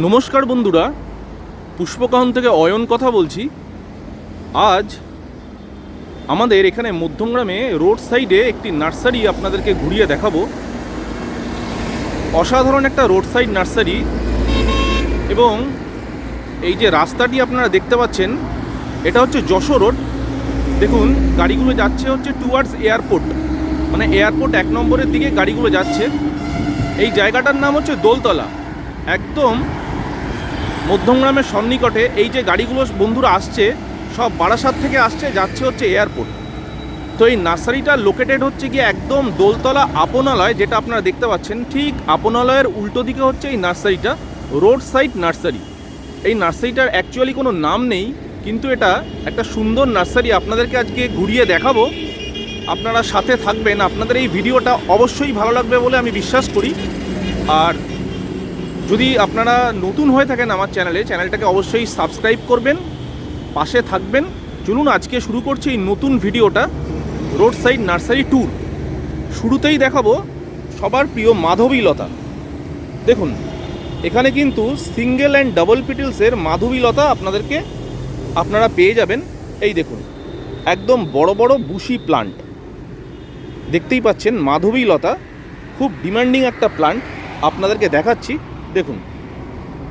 নমস্কার বন্ধুরা, পুষ্পকাহন থেকে অয়ন কথা বলছি। আজ আমাদের এখানে মধ্যমগ্রামে রোড সাইডে একটি নার্সারি আপনাদেরকে ঘুরিয়ে দেখাবো। অসাধারণ একটা রোড সাইড নার্সারি এবং এই যে রাস্তাটি আপনারা দেখতে পাচ্ছেন, এটা হচ্ছে যশো রোড। দেখুন, গাড়িগুলো যাচ্ছে হচ্ছে টুয়ার্ডস এয়ারপোর্ট মানে এয়ারপোর্ট এক নম্বরের দিকে গাড়িগুলো যাচ্ছে। এই জায়গাটার নাম হচ্ছে দোলতলা। একদম মধ্যমগ্রামের সন্নিকটে এই যে গাড়িগুলো বন্ধুরা আসছে, সব বারাসাত থেকে আসছে, যাচ্ছে হচ্ছে এয়ারপোর্ট। তো এই নার্সারিটা লোকেটেড হচ্ছে গিয়ে একদম দোলতলা আপনালয়, যেটা আপনারা দেখতে পাচ্ছেন। ঠিক আপনালয়ের উল্টো দিকে হচ্ছে এই নার্সারিটা রোড সাইড নার্সারি। এই নার্সারিটার অ্যাকচুয়ালি কোনো নাম নেই, কিন্তু এটা একটা সুন্দর নার্সারি আপনাদেরকে আজকে ঘুরিয়ে দেখাবো। আপনারা সাথে থাকবেন, আপনাদের এই ভিডিওটা অবশ্যই ভালো লাগবে বলে আমি বিশ্বাস করি। আর যদি আপনারা নতুন হয়ে থাকেন আমার চ্যানেলে, চ্যানেলটাকে অবশ্যই সাবস্ক্রাইব করবেন, পাশে থাকবেন। চলুন আজকে শুরু করছি এই নতুন ভিডিওটা রোড সাইড নার্সারি ট্যুর শুরুতেই দেখাবো সবার প্রিয় মাধবীলতা। দেখুন, এখানে কিন্তু সিঙ্গেল অ্যান্ড ডাবল পিটিলসের মাধবীলতা আপনাদেরকে, আপনারা পেয়ে যাবেন। এই দেখুন, একদম বড় বড় বুশি প্লান্ট দেখতেই পাচ্ছেন মাধবীলতা, খুব ডিমান্ডিং একটা প্লান্ট আপনাদেরকে দেখাচ্ছি। দেখুন,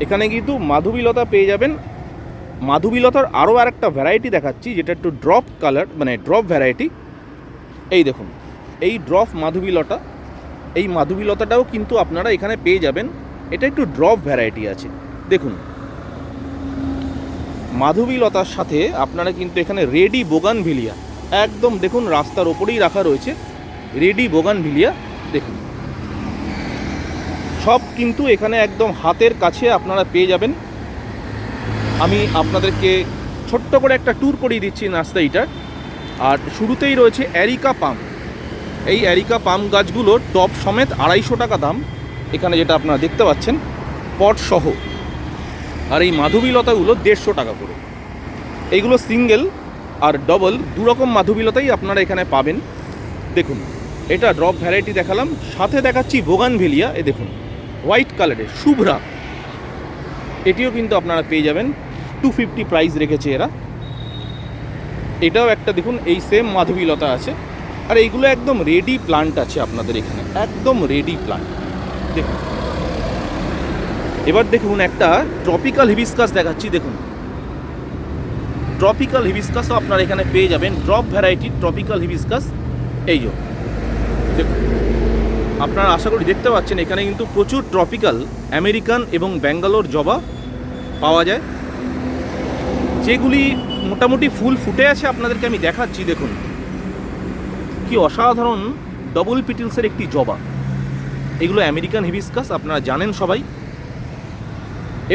এখানে কিন্তু মাধবীলতা পেয়ে যাবেন। মাধবীলতার আরও আর একটা ভ্যারাইটি দেখাচ্ছি, যেটা একটু ড্রপ কালার মানে ড্রপ ভ্যারাইটি এই দেখুন, এই ড্রপ মাধবীলতা এই মাধবীলতাটাও কিন্তু আপনারা এখানে পেয়ে যাবেন। এটা একটু ড্রপ ভ্যারাইটি আছে। দেখুন মাধবীলতার সাথে আপনারা কিন্তু এখানে রেডি বোগান ভিলিয়া একদম দেখুন রাস্তার ওপরেই রাখা রয়েছে। রেডি বোগান ভিলিয়া দেখুন। সব কিন্তু এখানে একদম হাতের কাছে আপনারা পেয়ে যাবেন। আমি আপনাদেরকে ছোট্ট করে একটা ট্যুর করিয়ে দিচ্ছি নার্সারিটার আর শুরুতেই রয়েছে অ্যারিকা পাম। এই অ্যারিকা পাম গাছগুলোর টপ সমেত আড়াইশো টাকা দাম। এখানে যেটা আপনারা দেখতে পাচ্ছেন, পট সহ। আর এই মাধবীলতাগুলো দেড়শো টাকা করে। এইগুলো সিঙ্গেল আর ডবল দুরকম মাধবীলতাই আপনারা এখানে পাবেন। দেখুন, এটা ড্রপ ভ্যারাইটি দেখালাম, সাথে দেখাচ্ছি বোগান ভেলিয়া এ দেখুন। হোয়াইট কালারের, শুভ্রা। এটিও কিন্তু আপনারা পেয়ে যাবেন। টু ফিফটি প্রাইস রেখেছে এরা। এটাও একটা দেখুন, এই সেম মাধবীলতা আছে। আর এইগুলো একদম রেডি প্লান্ট আছে আপনাদের এখানে। একদম রেডি প্লান্ট দেখুন। এবার দেখুন একটা ট্রপিক্যাল হিবিস্কাস দেখাচ্ছি, দেখুন। ট্রপিক্যাল হিবিস্কাসও আপনারা এখানে পেয়ে যাবেন। ড্রপ ভ্যারাইটির ট্রপিক্যাল হিবিস্কাস এই দেখুন। আপনারা আশা করি দেখতে পাচ্ছেন, এখানে কিন্তু প্রচুর ট্রপিক্যাল আমেরিকান এবং ব্যাঙ্গালোর জবা পাওয়া যায়। যেগুলি মোটামুটি ফুল ফুটে আছে আপনাদেরকে আমি দেখাচ্ছি, দেখুন। কি অসাধারণ ডবল পিটিলসের একটি জবা। এগুলো আমেরিকান হিবিস্কাস আপনারা জানেন সবাই।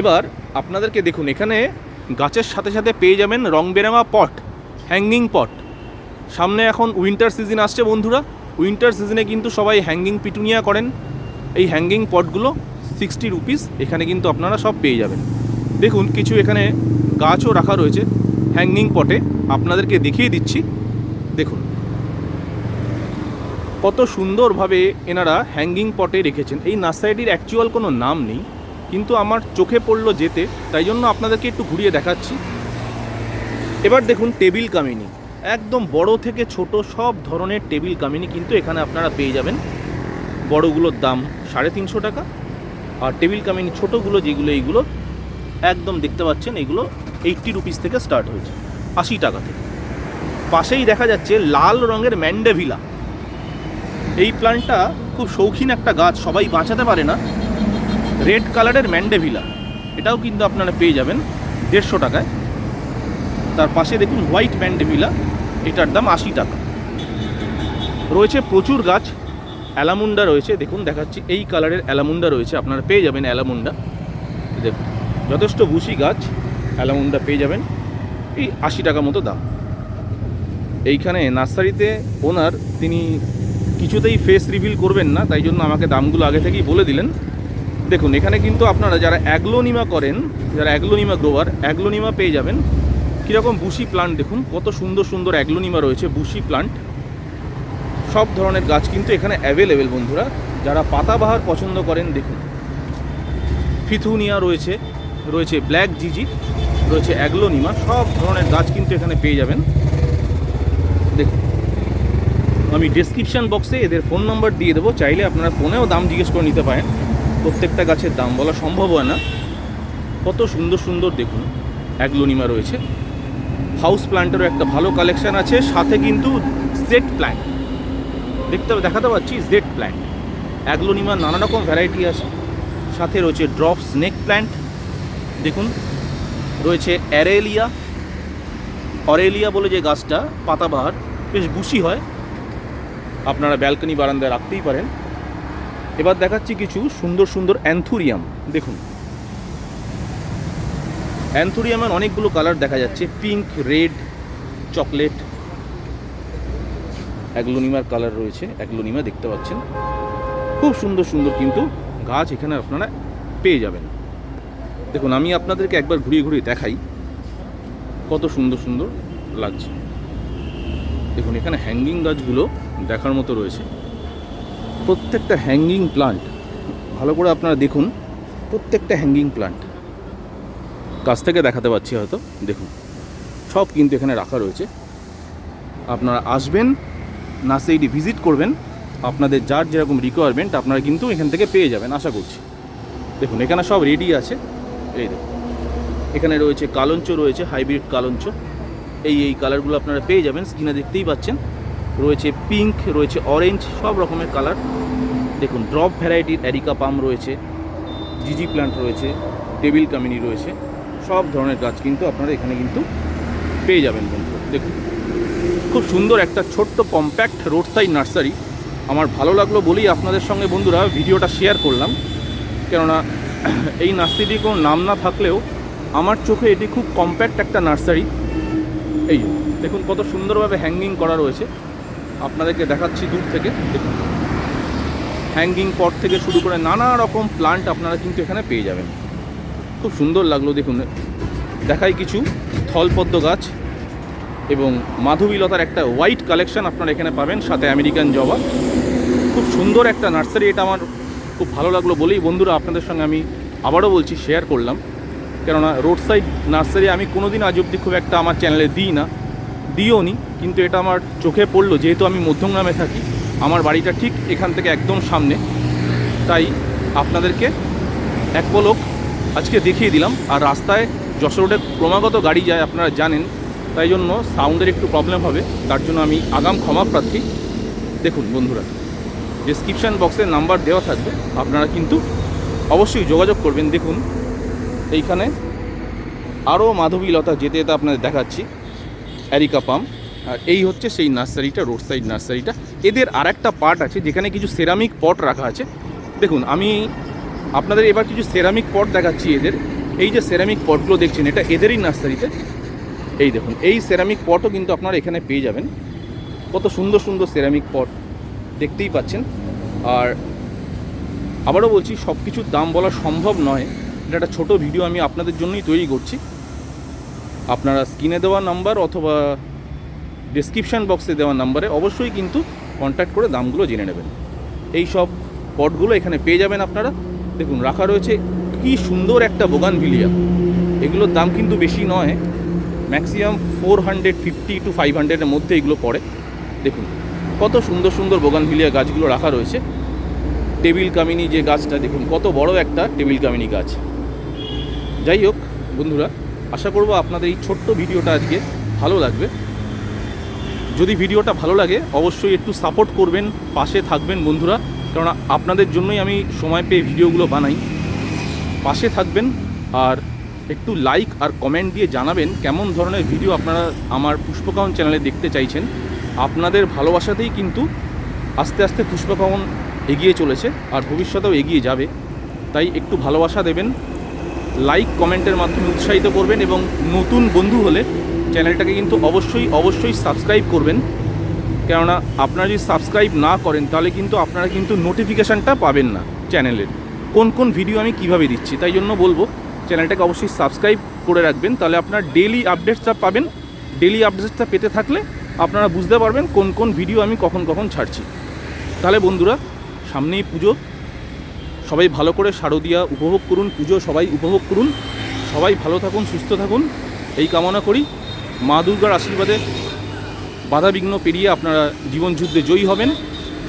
এবার আপনাদেরকে দেখুন, এখানে গাছের সাথে সাথে পেয়ে যাবেন রং বেরঙা পট হ্যাঙ্গিং পট সামনে এখন উইন্টার সিজন আসছে বন্ধুরা। উইন্টার সিজনে কিন্তু সবাই হ্যাঙ্গিং পিটুনিয়া করেন। এই হ্যাঙ্গিং পটগুলো সিক্সটি রুপিস এখানে কিন্তু আপনারা সব পেয়ে যাবেন। দেখুন, কিছু এখানে গাছও রাখা রয়েছে হ্যাঙ্গিং পটে আপনাদেরকে দেখিয়ে দিচ্ছি। দেখুন, কত সুন্দরভাবে এনারা হ্যাঙ্গিং পটে রেখেছেন। এই নার্সারিটির অ্যাকচুয়াল কোনো নাম নেই, কিন্তু আমার চোখে পড়ল যেতে, তাই জন্য আপনাদেরকে একটু ঘুরিয়ে দেখাচ্ছি। এবার দেখুন, টেবিল কামিনী। একদম বড় থেকে ছোট সব ধরনের টেবিল কামিনি কিন্তু এখানে আপনারা পেয়ে যাবেন। বড়গুলোর দাম সাড়ে তিনশো টাকা আর টেবিল কামিনি ছোটোগুলো যেগুলো, এইগুলো একদম দেখতে পাচ্ছেন, এগুলো এইট্টি রুপিস থেকে স্টার্ট হয়েছে, আশি টাকা থেকে। পাশেই দেখা যাচ্ছে লাল রঙের ম্যান্ডেভিলা। এই প্ল্যান্টটা খুব শৌখিন একটা গাছ, সবাই বাঁচাতে পারে না। রেড কালারের ম্যান্ডেভিলা, এটাও কিন্তু আপনারা পেয়ে যাবেন দেড়শো টাকায়। তার পাশে দেখুন হোয়াইট ম্যান্ডেভিলা। এটার দাম আশি টাকা। রয়েছে প্রচুর গাছ, অ্যালামুন্ডা রয়েছে, দেখুন দেখাচ্ছি, এই কালারের অ্যালামুন্ডা রয়েছে, আপনারা পেয়ে যাবেন অ্যালামুন্ডা। দেখুন, যথেষ্ট বুশি গাছ, অ্যালামুন্ডা পেয়ে যাবেন, এই আশি টাকা মতো দাম। এইখানে নার্সারিতে ওনার, তিনি কিছুতেই ফেস রিভিল করবেন না, তাই জন্য আমাকে দামগুলো আগে থেকেই বলে দিলেন। দেখুন, এখানে কিন্তু আপনারা যারা অ্যাগ্লোনিমা করেন, যারা অ্যাগ্লোনিমা গ্রোয়ার, অ্যাগ্লোনিমা পেয়ে যাবেন কীরকম বুশি প্লান্ট দেখুন, কত সুন্দর সুন্দর অ্যাগ্লোনিমা রয়েছে, বুশি প্লান্ট সব ধরনের গাছ কিন্তু এখানে অ্যাভেলেবেল বন্ধুরা। যারা পাতাবাহার পছন্দ করেন, দেখুন। ফিথুনিয়া রয়েছে রয়েছে ব্ল্যাক জিজি রয়েছে অ্যাগ্লোনিমা সব ধরনের গাছ কিন্তু এখানে পেয়ে যাবেন। দেখুন। আমি ডেসক্রিপশন বক্সে এদের ফোন নাম্বার দিয়ে দেবো, চাইলে আপনারা ফোনেও দাম জিজ্ঞেস করে নিতে পারেন। প্রত্যেকটা গাছের দাম বলা সম্ভব হয় না। কত সুন্দর সুন্দর দেখুন অ্যাগ্লোনিমা রয়েছে। হাউস প্ল্যান্টেরও একটা ভালো কালেকশান আছে, সাথে কিন্তু জেড প্ল্যান্ট দেখতে দেখাতে পাচ্ছি জেড প্ল্যান্ট অ্যাগ্লোনিমার নানা রকম ভ্যারাইটি আছে। সাথে রয়েছে ড্রপ স্নেক প্ল্যান্ট। দেখুন, রয়েছে অ্যারেলিয়া। অরেলিয়া বলে যে গাছটা, পাতাবাহার, বেশ বুশি হয়। আপনারা ব্যালকনি বারান্দায় রাখতেই পারেন। এবার দেখাচ্ছি কিছু সুন্দর সুন্দর অ্যান্থুরিয়াম। দেখুন অ্যান্থুরিয়ামের অনেকগুলো কালার দেখা যাচ্ছে। পিঙ্ক রেড চকলেট অ্যাগ্লোনিমার কালার রয়েছে। অ্যাগ্লোনিমা দেখতে পাচ্ছেন। খুব সুন্দর সুন্দর কিন্তু গাছ এখানে আপনারা পেয়ে যাবেন। দেখুন, আমি আপনাদেরকে একবার ঘুরিয়ে ঘুরিয়ে দেখাই। কত সুন্দর সুন্দর লাগছে। দেখুন, এখানে হ্যাঙ্গিং গাছগুলো দেখার মতো রয়েছে। প্রত্যেকটা হ্যাঙ্গিং প্লান্ট ভালো করে আপনারা দেখুন, প্রত্যেকটা হ্যাঙ্গিং প্লান্ট কাছ থেকে দেখাতে পাচ্ছি হয়তো। দেখুন, সব কিন্তু এখানে রাখা রয়েছে। আপনারা আসবেন, নার্সারিটি ভিজিট করবেন, আপনাদের যার যেরকম রিকোয়ারমেন্ট আপনারা কিন্তু এখান থেকে পেয়ে যাবেন, আশা করছি। দেখুন, এখানে সব রেডি আছে। এই দেখুন, এখানে রয়েছে কালঞ্চ, রয়েছে হাইব্রিড কালঞ্চ। এই এই কালারগুলো আপনারা পেয়ে যাবেন স্ক্রিনে দেখতেই পাচ্ছেন। রয়েছে পিঙ্ক রয়েছে অরেঞ্জ সব রকমের কালার দেখুন ড্রপ ভ্যারাইটির অ্যারিকা পাম রয়েছে জিজি প্ল্যান্ট রয়েছে টেবিল কামিনি রয়েছে। সব ধরনের গাছ কিন্তু আপনারা এখানে কিন্তু পেয়ে যাবেন বন্ধু। দেখুন, খুব সুন্দর একটা ছোট্ট কম্প্যাক্ট রোড সাইড নার্সারি আমার ভালো লাগল বলেই আপনাদের সঙ্গে বন্ধুরা ভিডিওটা শেয়ার করলাম। কেননা এই নার্সারিটির কোনো নাম না থাকলেও আমার চোখে এটি খুব কম্প্যাক্ট একটা নার্সারি এই দেখুন কত সুন্দরভাবে হ্যাঙ্গিং করা রয়েছে। আপনাদেরকে দেখাচ্ছি দূর থেকে, দেখুন। হ্যাঙ্গিং পট থেকে শুরু করে নানা রকম প্লান্ট আপনারা কিন্তু এখানে পেয়ে যাবেন। খুব সুন্দর লাগল দেখুন। দেখাই কিছু স্থলপদ্ম গাছ এবং মাধবীলতার একটা হোয়াইট কালেকশন আপনারা এখানে পাবেন, সাথে আমেরিকান জবা। খুব সুন্দর একটা নার্সারি এটা আমার খুব ভালো লাগল বলেই বন্ধুরা আপনাদের সঙ্গে আমি আবারও বলছি শেয়ার করলাম। কেননা রোড সাইড নার্সারি আমি কোনোদিন আজ অবধি খুব একটা আমার চ্যানেলে দিই না দিও নি, কিন্তু এটা আমার চোখে পড়ল, যেহেতু আমি মধ্যমগ্রামে থাকি, আমার বাড়িটা ঠিক এখান থেকে একদম সামনে। তাই আপনাদেরকে এক পলক আজকে দেখিয়ে দিলাম, আর রাস্তায় যশোর রোডে ক্রমাগত গাড়ি যায়, আপনারা জানেন। তাই জন্য সাউন্ডের একটু প্রবলেম হবে, তার জন্য আমি আগাম ক্ষমা প্রার্থী। দেখুন বন্ধুরা ডিসক্রিপশান বক্সে নাম্বার দেওয়া থাকবে, আপনারা কিন্তু অবশ্যই যোগাযোগ করবেন। দেখুন, এইখানে আরও মাধবীলতা যেতে যেতে আপনাদের দেখাচ্ছি অ্যারিকা পাম আর এই হচ্ছে সেই নার্সারিটা রোড সাইড নার্সারিটা। এদের আর একটা পার্ট আছে, যেখানে কিছু সেরামিক পট রাখা আছে। দেখুন, আমি আপনাদের এবার কিছু সেরামিক পট দেখাচ্ছি এদের। এই যে সেরামিক পটগুলো দেখছেন, এটা এদেরই নার্সারিতে। এই দেখুন, এই সেরামিক পটও কিন্তু আপনারা এখানে পেয়ে যাবেন। কত সুন্দর সুন্দর সেরামিক পট দেখতেই পাচ্ছেন। আর আবারও বলছি সব কিছুর দাম বলা সম্ভব নয়। এটা একটা ছোটো ভিডিও আমি আপনাদের জন্যই তৈরি করছি। আপনারা স্ক্রিনে দেওয়া নাম্বার অথবা ডিসক্রিপশান বক্সে দেওয়া নাম্বারে অবশ্যই কিন্তু কন্ট্যাক্ট করে দামগুলো জেনে নেবেন। এই সব পটগুলো এখানে পেয়ে যাবেন আপনারা। দেখুন, রাখা রয়েছে কি সুন্দর একটা বোগানভিলিয়া এগুলোর দাম কিন্তু বেশি নয়, maximum four hundred fifty two five হান্ড্রেডের মধ্যে এগুলো পড়ে। দেখুন, কত সুন্দর সুন্দর বোগানভিলিয়া গাছগুলো রাখা রয়েছে। টেবিল কামিনি যে গাছটা, দেখুন, কত বড় একটা টেবিল কামিনি গাছ। যাই হোক, বন্ধুরা, আশা করব আপনাদের এই ছোট্ট ভিডিওটা আজকে ভালো লাগবে। যদি ভিডিওটা ভালো লাগে, অবশ্যই একটু সাপোর্ট করবেন, পাশে থাকবেন বন্ধুরা। কেননা আপনাদের জন্যই আমি সময় পেয়ে ভিডিওগুলো বানাই। পাশে থাকবেন আর একটু লাইক আর কমেন্ট দিয়ে জানাবেন কেমন ধরনের ভিডিও আপনারা আমার পুষ্পকাহন চ্যানেলে দেখতে চাইছেন। আপনাদের ভালোবাসাতেই কিন্তু আস্তে আস্তে পুষ্পকাহন এগিয়ে চলেছে আর ভবিষ্যতেও এগিয়ে যাবে। তাই একটু ভালোবাসা দেবেন লাইক কমেন্টের মাধ্যমে উৎসাহিত করবেন এবং নতুন বন্ধু হলে চ্যানেলটাকে কিন্তু অবশ্যই অবশ্যই সাবস্ক্রাইব করবেন। কেননা আপনারা যদি সাবস্ক্রাইব না করেন, তাহলে কিন্তু আপনারা কিন্তু নোটিফিকেশানটা পাবেন না চ্যানেলের কোন কোন ভিডিও আমি কীভাবে দিচ্ছি, তাই জন্য বলব চ্যানেলটাকে অবশ্যই সাবস্ক্রাইব করে রাখবেন, তাহলে আপনার ডেলি আপডেটসটা পাবেন। ডেলি আপডেটসটা পেতে থাকলে আপনারা বুঝতে পারবেন কোন কোন ভিডিও আমি কখন কখন ছাড়ছি। তাহলে বন্ধুরা, সামনেই পুজো। সবাই ভালো করে শারদীয়া উপভোগ করুন, পুজো সবাই উপভোগ করুন। সবাই ভালো থাকুন, সুস্থ থাকুন। এই কামনা করি। মা দুর্গার আশীর্বাদে বাধাবিঘ্ন পেরিয়ে আপনারা জীবনযুদ্ধে জয়ী হবেন।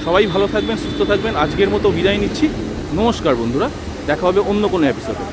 সবাই ভালো থাকবেন, সুস্থ থাকবেন। আজকের মতো বিদায় নিচ্ছি। নমস্কার বন্ধুরা, দেখা হবে অন্য কোনো এপিসোডে